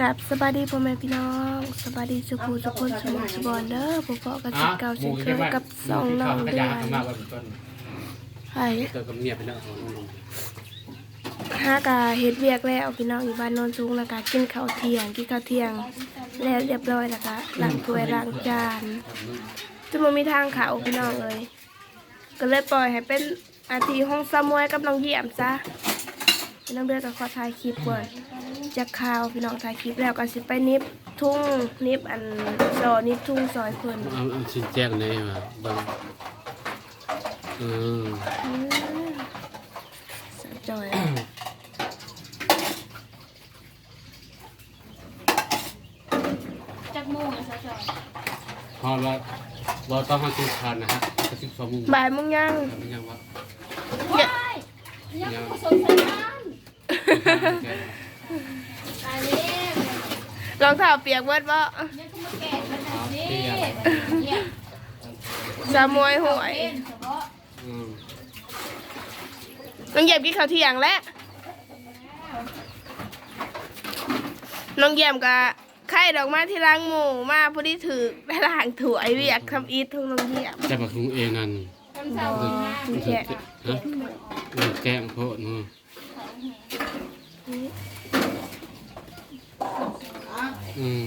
กับสบายดีพ่อแม่พี่น้องสบายดีสุภูสุคนสมองสุบอนเด้อพ่อพ่อกับสิเก่าสิเคยกับสองน้องเดือนมาวันต้นไห้เจอกับเมียเป็นเรื่องของน้องห้ากาเฮ็ดเวียกแล้วพี่น้องอยู่บ้านโนนสูงแล้วก็กินข้าวเที่ยงกินข้าวเที่ยง แล้วเรียบร้อยแล้วก็ล้างถ้วยล้างจานจะบ่มีทางเขาพี่น้องเอ้ยก็เลยปล่อยให้เป็นอาทีห้องสมวยกับน้องเยี่ยมซะ พี่น้องเดือนก็ขอถ่ายคลิปก่อนจะข่าวพี่น้องถ่ายคลิปแล้วก็สิไปนิบทุ่งนิบอันซอนิบทุ่งซอยเพิ่นเอาเอาชิ้นแจ้งเลยมาบังเอออืมสะจอย จักโมงนะซะจอยพอว่าเราต้องให้คุณทานนะฮะกระสิบสองโมงบ่ายโมงยังไม่ยังว่าว้ายยังผสมใส่น้ำ ตายแล้วรองเท้าเปียกเบิดบ่ยังก็มาแกะมันหน่อยสิเนี่ยสามวยหวยเป็นเฉพาะอืมน้องเยี่ยมกินข้าวเที่ยงแล้วน้องเยี่ยมก็ไข่ดอกไม้ที่ล้างหมูมาพอดีถือได้ล้างถั่วไอเวียกทำอีททุงน้องเยี่ยมจะมาคุงเองนั่นคำสาวกินน้ำมีแค่ฮะมันแกล้งโพดเนาะ อืม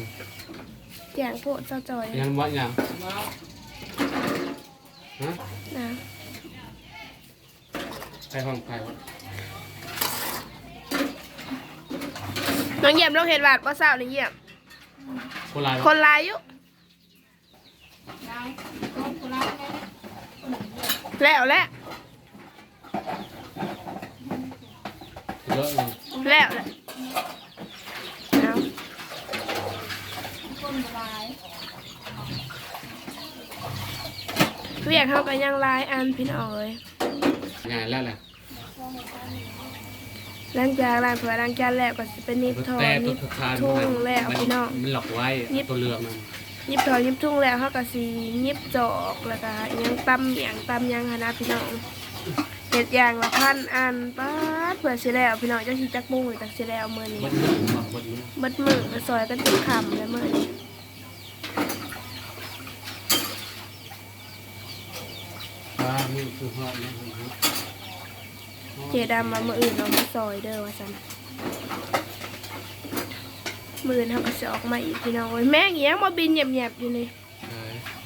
แจงโพดเจ้าจอยยังว่าอย่างฮะนะใครห้องใครวะน้องเยี่ยมลงเห็ดบาดว่าเศร้าน้องเยี่ยม คนลายคนหลายอยู่ได้ต้มกุหลาบได้แล้วแหละ เยอะเลยแล้วแหละเอาต้มกุหลาบเวียกเขาก็ยังหลายอันพี่น้องเอ้ยงานแล้วแหละหลังจากล้างถ้วยล้างจานแล้วก็สิเป็นนิบทองแต่ตันิวบทุกคานทุ่งแล้วพี่น้อง มันหลอกไว้ตัวเรืองมันยิบทองยิบทุ่งแล้วเขาก็สียิบจอกแล้วก็ยังตำอย่างตำยังหนนะพี่น้อง เห็ดอย่างละพันอันป้าดเผื่อสิแล้วพี่น้องเจ้าชีจักบุ้งหรือจักสิแล้วมือนี้บดมือบอกบดมือเบิดมือมาซอยกันเป็นคำเลยมือนี้อ่านี่คือฮอดนะเจดำมามืออื่นเรามาซอยเด้อว่าสันมืออื่นเขาก็จะออกมาอีกพี่น้องโอ้ยแม่งเงี้ยงมาบินเหยียบๆอยู่นี่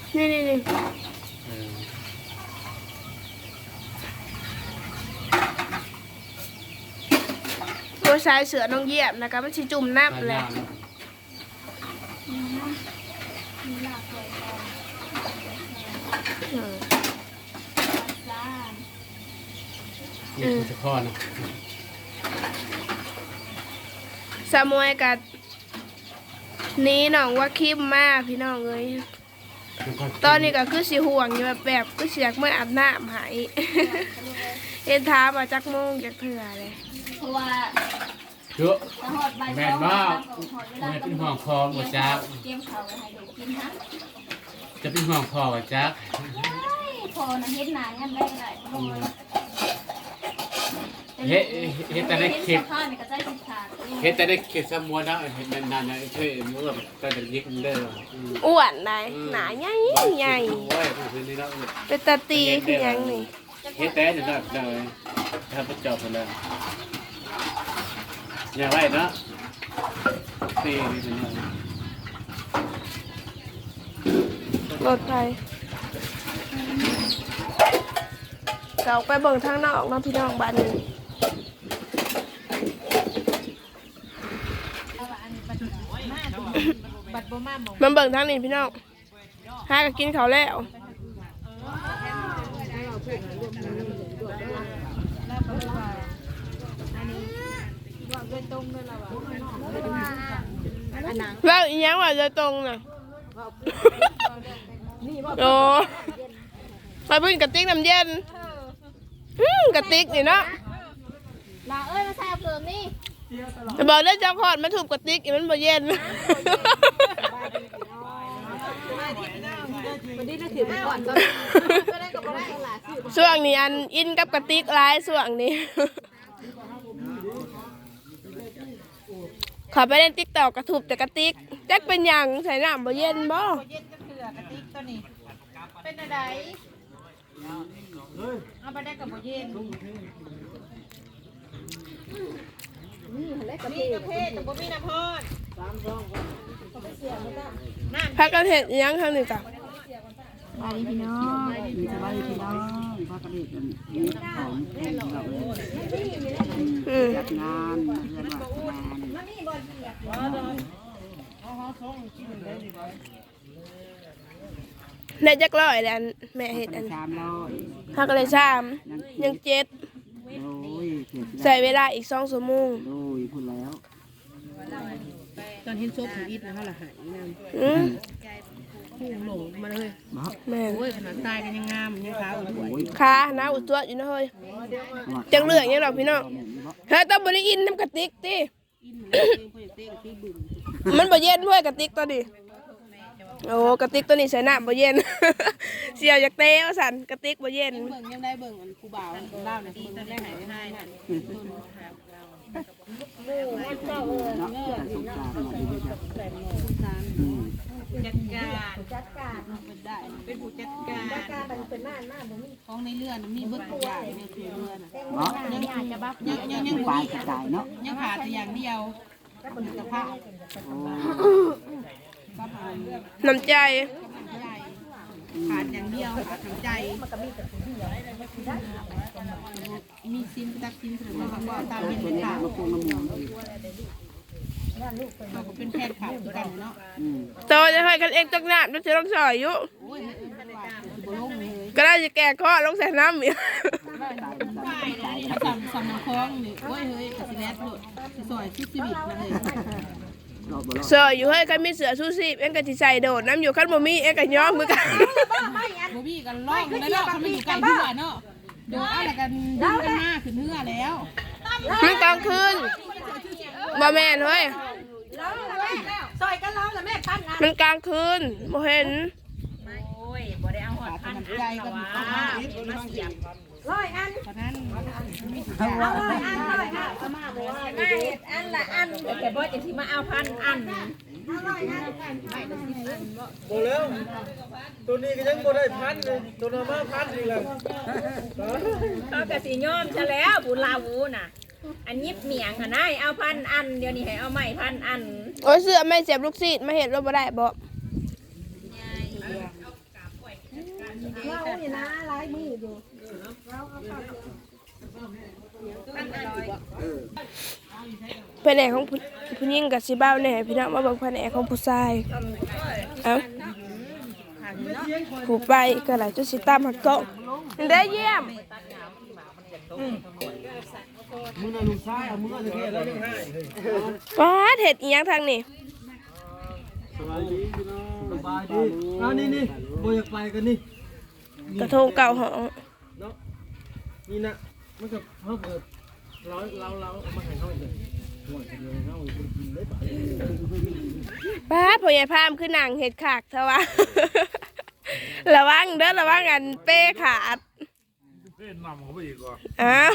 ใช่นี่นี่นี่เออ ตัวชายเสือน้องเหยียบนะคะมันชิจุ่มน้ำแหละมีหลากหลายตอนอืมจ้านี่คือจะข้อนะสามวยกับนี้น้องว่าคิมมากพี่น้องเอ้ยตอนนี้ก็คือสิห่วงอยู่แบบแบบก็เสียกเมื่ออาบน้ำหาย เอ็นท้ามมาจักโมงจากเถื่อเลยเพ ราะว่าเยอะจะหอดใบแม่นว่าแม่เป็นห่วงคอหมดจ้าเตรียมเขาไว้ให้เด็กกินฮะจะเป็นห่วงคอหมดจ้าพอนะเฮ็ดนางั้นได้ก็ได้พอเฮ็ดเฮ็ดแต่ได้เข็ดเฮ็ดแต่ได้เข็ดสมวนนะเฮ็ดนานๆนะช่วยมือก็จะยิกมันเด้ออ้วนได้หนาใหญ่ใหญ่เป็นตาตีคือยังนี่เฮ็ดแต่เดี๋ยวเดี๋ยวถ้าไปจอบกันเลย อย่าไว้นะตีนี่เป็นยังรถไฟเก่าไปเบิ่งทางนอกเนาะพี่น้องบ้านนี้บัดบ่มาหมองมันเบิ่งทางนี้พี่น้องหาก็กินเขาวแล้ว แล้วอีหยังว่าจะตรงน่ะโอ้ไปเพิ่งกระติกน้ำเย็นอืมกระติกนี่เนาะลาเอ้ยมาใส่เพิ่มนี่จะบอกเรื่องเจ้าขอดมาถูกกระติกอีมันบ่เย็นวันนี้ได้ถือไปก่อนก็ก็ได้กับบ่ได้หลายสิช่วงนี้อันอินกับกระติกร้ายช่วงนี้ ขอไปเล่นติ๊กตอกกระทุบแต่กระติกจักเป็นหยังใส่น้ำบ่เย็นบ่เย็นก็เถื่อกระติกตัวนี้ เป็นอะไรเอาไปได้กับโบเย็นนี่กระเพาะกับโบมีน้ำพอดพักกันเห็ดอิหยังทางนี้จ้ะสบายดีพี่น้องพากันเด็กกันนี่ของแข่งเราเลยอืมจัดงานเพื่อนว่างาน ได้จักร้อยแล้วอันแม่เห็ดอันสามร้อยพักกันเลยชามยังเจ็ดโอ้ยเสียใส่เวลาอีกสองชั่วโมงโอ้ยพูดแล้วตอนเห็นซบของอิดนะเขาละหายน้อืมำพุ่งหลงมาเลยบอกแม่นโอ้ยขนาดตายกันยังงามยังขาวอยู่ด้วยโอ้ยขานะอุดตัวอยู่นะเฮ้ยจังเลือกยังดอกพี่น้องเฮ้ยต้องบริอินน้ำกระติกติ อินเลยเพื่นเต้ตีบึ้งมันบ่เย็นด้วยกระติกตัวนี้โอ้กระติกตัวนี้ใส่น้ำบ่เย็น เสียวอยากเตะว่าสันกระติกบ่เย็น เบิ่งยังได้เบิ่งอันกูบ่าวเล่าเนี่ยเบิ่งได้หายได้นั่น เนาะแต่สงสารหน่อยดีจ้ะจัดการจัดการเป็นได้เป็นผู้จัดการจัดการเป็นหน้าหน้าของในเรือน่ะมีเบิดทุกองในเรือน่ะเนาะยังจะบับยังยังยังบ่ลายมีกระจายเนาะยังขาดแต่อย่างเดียวก็เป็นกระเพาะโอ้ก็ผ่านน้ำใจ ขาดอย่างเดียวขาดน้ำใจมีซิมตักซิมถึงแล้วก็ตามเป็นตัวนี้ข่าวมาปรุงน้ำมันเราก็เป็นแพทย์ข่าวคือกันเนาะอืมโตจะให้กันเองจักน้ำจะเสียลงซอยอยู่โอ้ยบ่ลงเลยก็ได้จะแก้ข้อลงใส่น้ำอีกสำสำนักคล้องนี่โอ้ยเฮ้ยกสิแลดโลดสิซอยชุดชีวิตมาเลย เราบ่รอดซอยอยู่เฮ้ยคันมีเสือสู้ซีบเอ็งก็สิใส่โดดน้ำอยู่คันบ่มีเอ็งก็ย้อมมือกันบ่มีกันล่องแล้วเนาะเขาไม่อยู่ใกล้เรือเนาะโดนอะไรกันดึงกันมาขึ้นเรือแล้วมันกลางคืนบ่แม่นเฮ้ยซอยกันแล้วแล้วแม่ปั้นนะมันกลางคืนบ่เห็นขาดน้ำใจกันอยู่ตรงนั้นร้อยอันเพ ราะนั้นเอาร้อยอันร้อยอันก็มาเลยมาเห็ดอันละอันแต่บ่จะที่มาเอาพันอันโอ้แล้วตัวนี้ก็ยังบ่ได้พันเลยตัวนั้นมาพันนี่แหละเขากะสิยอมซะแล้วบุลาวูน่ะ อันยิบเมียงค่ะนายเอาพันอันเดี๋ยวนี้ให้เอาใหม่พันอันโอ้ยเสือไม่เสียบลูกซีดมาเห็นรถบ่ได้บ่ายมืออยู่แผนกของผู้ผู้หญิงกับสิบ้าแหน่ยพี่น้องมาเบิ่งแผนกของผู้ชายเอ้าผู้ไปก็หลายจุดสิตามหักเกาะได้เยี่ยมมึงน่ะลูกชายเอามึงก็จะเฮ็ดแล้วยังให้เฮ้ยว้าเห็ดอีหยังทางนี้สบายดีพี่น้องสบายดีเอาวนี่นี่โบอยากไปกันนี่ กระทงเก่าหองเนาะนี่นะมันก็เฮาเปิดเราเราเราเอามาให้เฮาอีกเลยโอ้ยจะเลยเฮาอีกกินได้ปะป้าดพ่อใหญ่พามคือหนังเห็ดขากเถอะวะระวังเด้อระวังอันเป้ขาดเพิ่นนำเขาไปอีกว่ะอ้าว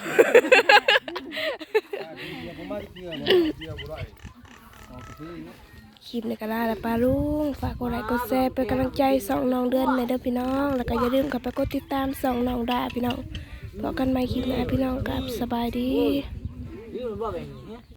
เดี๋ยวผมมาเที่ยวบ่เที่ยวบ่ได้ออกไปที่เนาะ คลิปในกระลาและปลาลุงฝากกดไลค์กดแชร์เป็นกำลังใจสองน้องเดือนในเด้อพี่น้อง แล้วก็อย่าลืมกลับไปกดติดตามสองน้องดาพี่น้องพบกันใหม่คลิปหน้าพี่น้องกับสบายดี